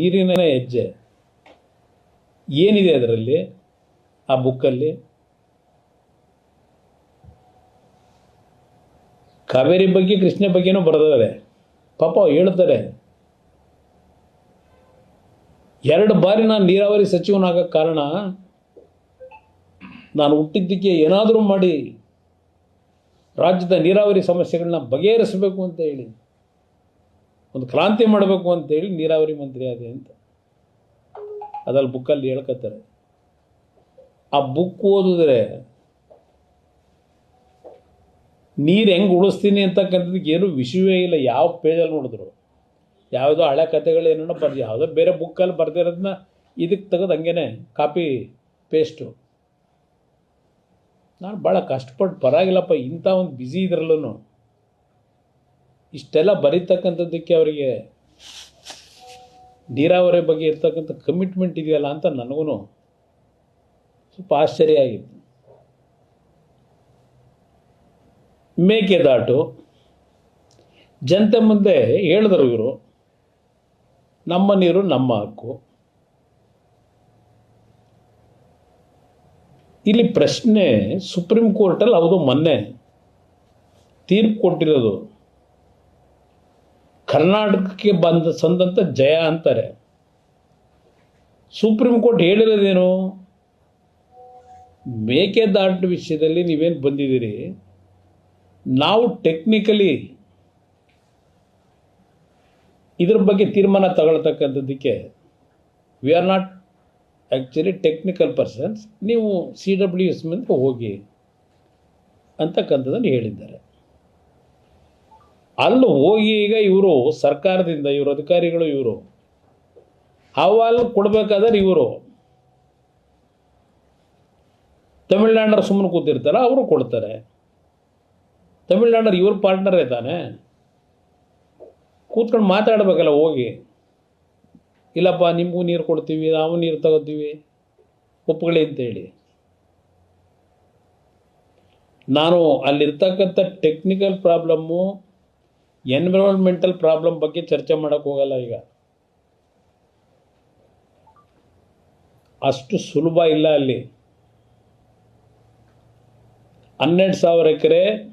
ನೀರಿನ ಹೆಜ್ಜೆ. ಏನಿದೆ ಅದರಲ್ಲಿ? ಆ ಬುಕ್ಕಲ್ಲಿ? ಕಾವೇರಿ ಬಗ್ಗೆ, ಕೃಷ್ಣ ಬಗ್ಗೆನೂ ಬರೆದಿದ್ದಾರೆ. ಪಾಪ ಹೇಳ್ತಾರೆ. ಎರಡು ಬಾರಿ ನಾನು ನೀರಾವರಿ ಸಚಿವನಾಗಕ್ಕೆ ಕಾರಣ, ನಾನು ಹುಟ್ಟಿದ್ದಕ್ಕೆ ಏನಾದರೂ ಮಾಡಿ ರಾಜ್ಯದ ನೀರಾವರಿ ಸಮಸ್ಯೆಗಳನ್ನ ಬಗೆಹರಿಸಬೇಕು ಅಂತ ಹೇಳಿ. ಒಂದು ಕ್ರಾಂತಿ ಮಾಡಬೇಕು ಅಂತೇಳಿ ನೀರಾವರಿ ಮಂತ್ರಿ ಅದೇ ಅಂತ. ಅದ್ರಲ್ಲಿ ಬುಕ್ಕಲ್ಲಿ ಹೇಳ್ಕೊತಾರೆ ಆ ಬುಕ್ ಓದಿದ್ರೆ ನೀರು ಹೆಂಗೆ ಉಳಿಸ್ತೀನಿ ಅಂತಕ್ಕಂಥದ್ದು ಏನು ವಿಷಯವೇ ಇಲ್ಲ. ಯಾವ ಪೇಜಲ್ಲಿ ನೋಡಿದ್ರು. ಯಾವುದೋ ಹಳೆ ಕಥೆಗಳೇನೋ ಬರ್ದು ಯಾವುದೋ ಬೇರೆ ಬುಕ್ಕಲ್ಲಿ ಬರ್ದಿರೋದನ್ನ ಇದಕ್ಕೆ ತೆಗೆದು ಹಂಗೇನೆ ಕಾಪಿ ಪೇಸ್ಟು. ನಾನು ಭಾಳ ಕಷ್ಟಪಟ್ಟು ಪರವಾಗಿಲ್ಲಪ್ಪ, ಇಂಥ ಒಂದು ಬ್ಯುಸಿ ಇದ್ರಲ್ಲೂ ಇಷ್ಟೆಲ್ಲ ಬರೀತಕ್ಕಂಥದ್ದಕ್ಕೆ ಅವರಿಗೆ ನೀರಾವರಿ ಬಗ್ಗೆ ಇರ್ತಕ್ಕಂಥ ಕಮಿಟ್ಮೆಂಟ್ ಇದೆಯಲ್ಲ ಅಂತ ನನಗೂ ಸ್ವಲ್ಪ ಆಶ್ಚರ್ಯ ಆಗಿತ್ತು. ಮೇಕೆದಾಟು. ಜನತೆ ಮುಂದೆ ಹೇಳಿದ್ರು ಇವರು, ನಮ್ಮ ನೀರು ನಮ್ಮ ಹಕ್ಕು. ಇಲ್ಲಿ ಪ್ರಶ್ನೆ ಸುಪ್ರೀಂ ಕೋರ್ಟಲ್ಲಿ ಅವರು ಮೊನ್ನೆ ತೀರ್ಪು ಕೊಟ್ಟಿರೋದು. ಕರ್ನಾಟಕಕ್ಕೆ ಬಂದ ಸಂದಂತ ಜಯ ಅಂತಾರೆ. Supreme court ಹೇಳಿರೋದೇನು? ಮೇಕೆದಾಟು ವಿಷಯದಲ್ಲಿ ನೀವೇನು ಬಂದಿದ್ದೀರಿ? ನಾವು ಟೆಕ್ನಿಕಲಿ ಇದ್ರ ಬಗ್ಗೆ ತೀರ್ಮಾನ ತಗೊಳ್ತಕ್ಕಂಥದ್ದಕ್ಕೆ we are not actually technical persons ನೀವು ಸಿ ಡಬ್ಲ್ಯೂ ಎಸ್ ಮುಂದೆ ಹೋಗಿ ಅಂತಕ್ಕಂಥದ್ದನ್ನು ಹೇಳಿದ್ದಾರೆ. ಅಲ್ಲಿ ಹೋಗಿ ಈಗ ಇವರು, ಸರ್ಕಾರದಿಂದ ಇವರು, ಅಧಿಕಾರಿಗಳು ಇವರು. ಅಹವಾಲು ಕೊಡಬೇಕಾದ್ರೆ ಇವರು. ತಮಿಳ್ನಾಡರು ಸುಮ್ಮನೆ ಕೂತಿರ್ತಾರ, ಅವರು ಕೊಡ್ತಾರೆ. ತಮಿಳ್ನಾಡರು ಇವ್ರ ಪಾರ್ಟ್ನರೇ ತಾನೆ? ಕೂತ್ಕೊಂಡು ಮಾತಾಡಬೇಕಲ್ಲ ಹೋಗಿ. ಇಲ್ಲಪ್ಪ, ನಿಮಗೂ ನೀರು ಕೊಡ್ತೀವಿ, ನಾವು ನೀರು ತಗೋತೀವಿ. ಒಪ್ಪುಗಳಿ ಅಂತೇಳಿ. ನಾನು ಅಲ್ಲಿರ್ತಕ್ಕಂಥ ಟೆಕ್ನಿಕಲ್ ಪ್ರಾಬ್ಲಮ್ಮು ಎನ್ವಿರಾನ್ಮೆಂಟಲ್ ಪ್ರಾಬ್ಲಮ್ ಬಗ್ಗೆ ಚರ್ಚೆ ಮಾಡೋಕ್ಕೆ ಹೋಗಲ್ಲ ಈಗ. ಅಷ್ಟು ಸುಲಭ ಇಲ್ಲ ಅಲ್ಲಿ. ಹನ್ನೆರಡು ಸಾವಿರ ಎಕರೆ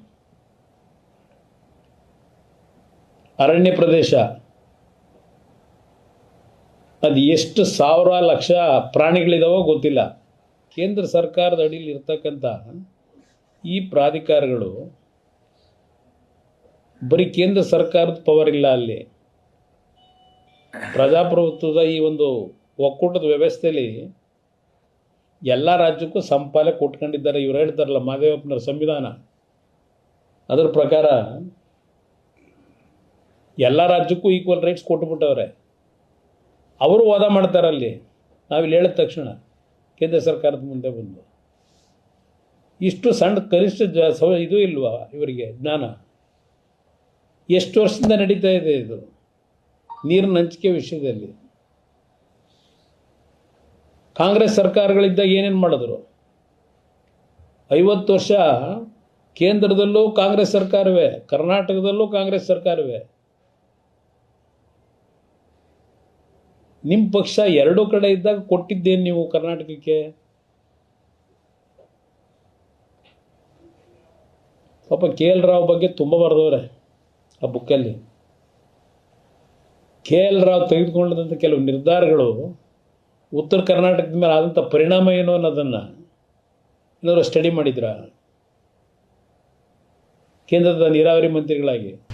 ಅರಣ್ಯ ಪ್ರದೇಶ. ಅದು ಎಷ್ಟು ಸಾವಿರ ಲಕ್ಷ ಪ್ರಾಣಿಗಳಿದಾವೋ ಗೊತ್ತಿಲ್ಲ. ಕೇಂದ್ರ ಸರ್ಕಾರದ ಅಡಿಯಲ್ಲಿ ಇರ್ತಕ್ಕಂಥ ಈ ಪ್ರಾಧಿಕಾರಗಳು ಬರೀ ಕೇಂದ್ರ ಸರ್ಕಾರದ ಪವರ್ ಇಲ್ಲ ಅಲ್ಲಿ. ಪ್ರಜಾಪ್ರಭುತ್ವದ ಈ ಒಂದು ಒಕ್ಕೂಟದ ವ್ಯವಸ್ಥೆಯಲ್ಲಿ ಎಲ್ಲ ರಾಜ್ಯಕ್ಕೂ ಸಂಪಾಲೆ ಕೊಟ್ಕೊಂಡಿದ್ದಾರೆ. ಇವ್ರು ಹೇಳ್ತಾರಲ್ಲ ಮಾದೇವಪ್ಪನವ್ರ ಸಂವಿಧಾನ. ಅದರ ಪ್ರಕಾರ ಎಲ್ಲ ರಾಜ್ಯಕ್ಕೂ ಈಕ್ವಲ್ ರೈಟ್ಸ್ ಕೊಟ್ಬಿಟ್ಟವ್ರೆ. ಅವರು ವಾದ ಮಾಡ್ತಾರಲ್ಲಿ ನಾವಿಲ್ಲಿ ಹೇಳಿದ ತಕ್ಷಣ ಕೇಂದ್ರ ಸರ್ಕಾರದ ಮುಂದೆ ಬಂದು. ಇಷ್ಟು ಸಣ್ಣ ಕನಿಷ್ಠ ಇದು ಇಲ್ವಾ ಇವರಿಗೆ ಜ್ಞಾನ? ಎಷ್ಟು ವರ್ಷದಿಂದ ನಡೀತಾ ಇದೆ ಇದು? ನೀರಿನ ಹಂಚಿಕೆ ವಿಷಯದಲ್ಲಿ. ಕಾಂಗ್ರೆಸ್ ಸರ್ಕಾರಗಳಿದ್ದಾಗ ಏನೇನು ಮಾಡಿದ್ರು? ಐವತ್ತು ವರ್ಷ ಕೇಂದ್ರದಲ್ಲೂ ಕಾಂಗ್ರೆಸ್ ಸರ್ಕಾರವೇ, ಕರ್ನಾಟಕದಲ್ಲೂ ಕಾಂಗ್ರೆಸ್ ಸರ್ಕಾರವೇ. ನಿಮ್ಮ ಪಕ್ಷ ಎರಡೂ ಕಡೆ ಇದ್ದಾಗ ಕೊಟ್ಟಿದ್ದೇನು ನೀವು ಕರ್ನಾಟಕಕ್ಕೆ? ಪಾಪ ಕೆ ಎಲ್ ರಾವ್ ಬಗ್ಗೆ ತುಂಬ ಬರೆದವ್ರೆ. ಆ ಬುಕ್ಕಲ್ಲಿ ಕೆ ಎಲ್ ರಾವ್ ತೆಗೆದುಕೊಂಡಂಥ ಕೆಲವು ನಿರ್ಧಾರಗಳು ಉತ್ತರ ಕರ್ನಾಟಕದ ಮೇಲೆ ಆದಂಥ ಪರಿಣಾಮ ಏನು ಅನ್ನೋದನ್ನು ಎಲ್ಲರೂ ಸ್ಟಡಿ ಮಾಡಿದ್ರ? ಕೇಂದ್ರದ ನೀರಾವರಿ ಮಂತ್ರಿಗಳಾಗಿ.